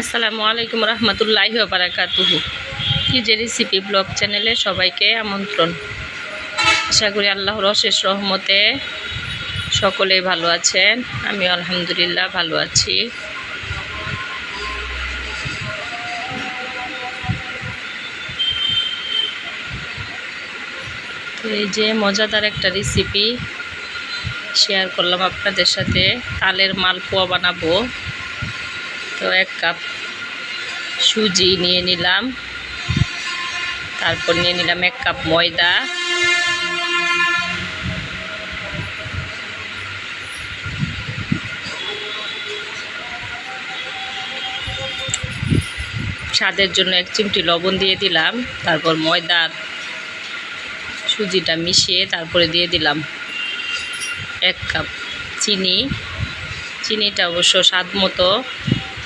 আসসালামু আলাইকুম রহমতুল্লাহি বারাকাতুহু। কি যে রেসিপি ব্লগ চ্যানেলে সবাইকে আমন্ত্রণ। আশা করি আল্লাহর অশেষ রহমতে সকলেই ভালো আছেন। আমি আলহামদুলিল্লাহ ভালো আছি। এই যে মজাদার একটা রেসিপি শেয়ার করলাম আপনাদের সাথে। তালের মালপোয়া বানাবো। তো এক কাপ সুজি নিয়ে নিলাম। তারপর নিয়ে নিলাম এক কাপ ময়দা। স্বাদের জন্য এক চিমটি লবণ দিয়ে দিলাম। তারপর ময়দার সুজিটা মিশিয়ে তারপরে দিয়ে দিলাম এক কাপ চিনি। চিনিটা অবশ্য স্বাদ মতো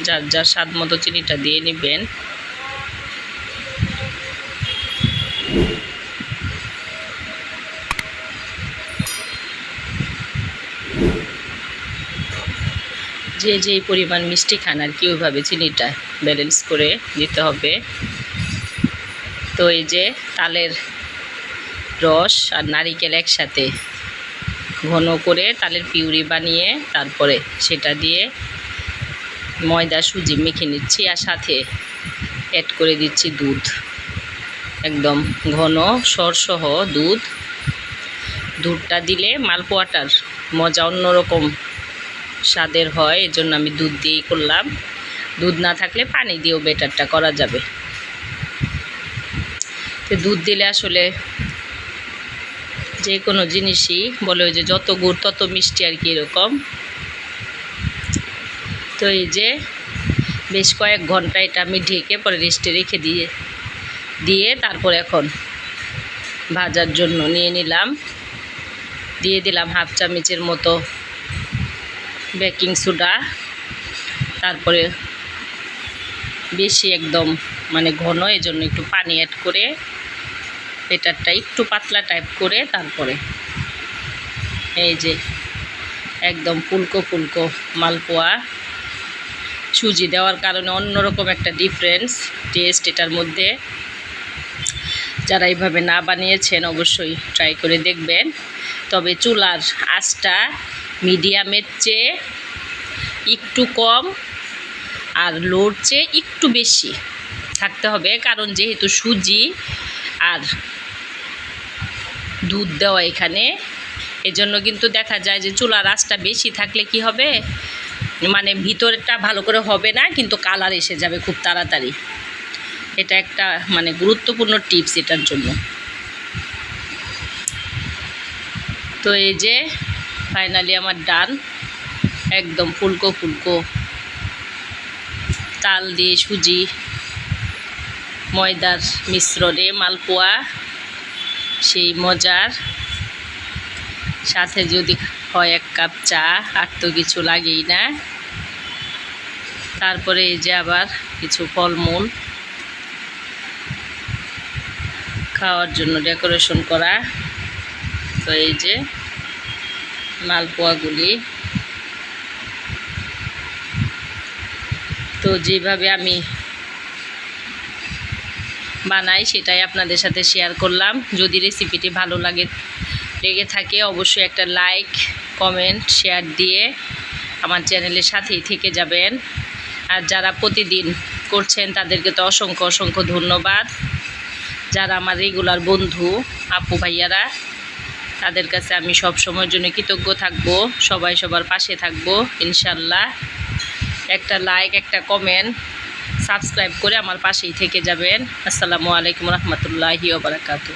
যার যার স্বাদ মতো চিনিটা দিয়ে নেবেন। যে যেই পরিমাণ মিষ্টি খান আর কি, ওইভাবে চিনিটা ব্যালেন্স করে দিতে হবে। তো এই যে তালের রস আর নারিকেল একসাথে ঘন করে তালের পিউরি বানিয়ে তারপরে সেটা দিয়ে ময়দা, সুজি মেখে নিচ্ছি আর সাথে অ্যাড করে দিচ্ছি দুধ। একদম ঘন সরসহ দুধ। দুধটা দিলে মালপোয়াটার মজা অন্যরকম স্বাদের হয়, এজন্য আমি দুধ দিয়েই করলাম। দুধ না থাকলে পানি দিয়েও বেটারটা করা যাবে। তো দুধ দিলে আসলে যে কোনো জিনিসই বলে যে যত গুড় তত মিষ্টি আর কি এরকম। তো এই যে বেশ কয়েক ঘণ্টা এটা আমি ঢেকে পরে রেস্টে রেখে দিয়ে দিয়ে তারপর এখন ভাজার জন্য নিয়ে নিলাম। দিয়ে দিলাম হাফ চামচের মতো বেকিং সোডা তারপরে বেশি একদম মানে ঘন এই জন্য একটু পানি অ্যাড করে বেটারটা একটু পাতলা টাইপ করে তারপরে এই যে একদম ফুলকো ফুলকো মালপোয়া। সুজি দেওয়ার কারণে অন্যরকম একটা ডিফারেন্স টেস্ট এটার মধ্যে। যারা এইভাবে না বানিয়েছেন অবশ্যই ট্রাই করে দেখবেন। তবে চুলার আঁচটা মিডিয়ামের চেয়ে একটু কম আর লোর চেয়ে একটু বেশি থাকতে হবে। কারণ যেহেতু সুজি আর দুধ দেওয়া এখানে, এজন্য কিন্তু দেখা যায় যে চুলার আঁচটা বেশি থাকলে কি হবে? মানে ভিতরটা ভালো করে হবে না, কিন্তু কালার এসে যাবে খুব তাড়াতাড়ি। এটা একটা মানে গুরুত্বপূর্ণ টিপস এটার জন্য। তো এই যে ফাইনালি আমার ডান, একদম ফুলকো ফুলকো। তাল দিয়ে সুজি, ময়দার মিশ্রণে মালপোয়া, সেই মজার। সাথে যদি হয় এক কাপ চা, আর তো কিছু লাগেই না। তারপরে এই যে আবার কিছু ফলমূল। খাওয়ার জন্য ডেকোরেশন করা। তো এই যে মালপোয়াগুলি। তো যেভাবে আমি বানাই, সেটাই আপনাদের সাথে শেয়ার করলাম। যদি রেসিপিটি ভালো লাগে লেগে থাকে, অবশ্যই একটা লাইক কমেন্ট শেয়ার দিয়ে আমার চ্যানেলের সাথেই থেকে যাবেন। আর যারা প্রতিদিন করছেন, তাদেরকে তো অসংখ্য অসংখ্য ধন্যবাদ। যারা আমার রেগুলার বন্ধু, আপু ভাইয়ারা, তাদের কাছে আমি সব সময়ের জন্য কৃতজ্ঞ থাকব, সবাই সবার পাশে থাকব, ইনশাল্লাহ। একটা লাইক একটা কমেন্ট সাবস্ক্রাইব করে আমার পাশেই থেকে যাবেন। আসসালামু আলাইকুম রহমতুল্লাহি ওবরাকাতু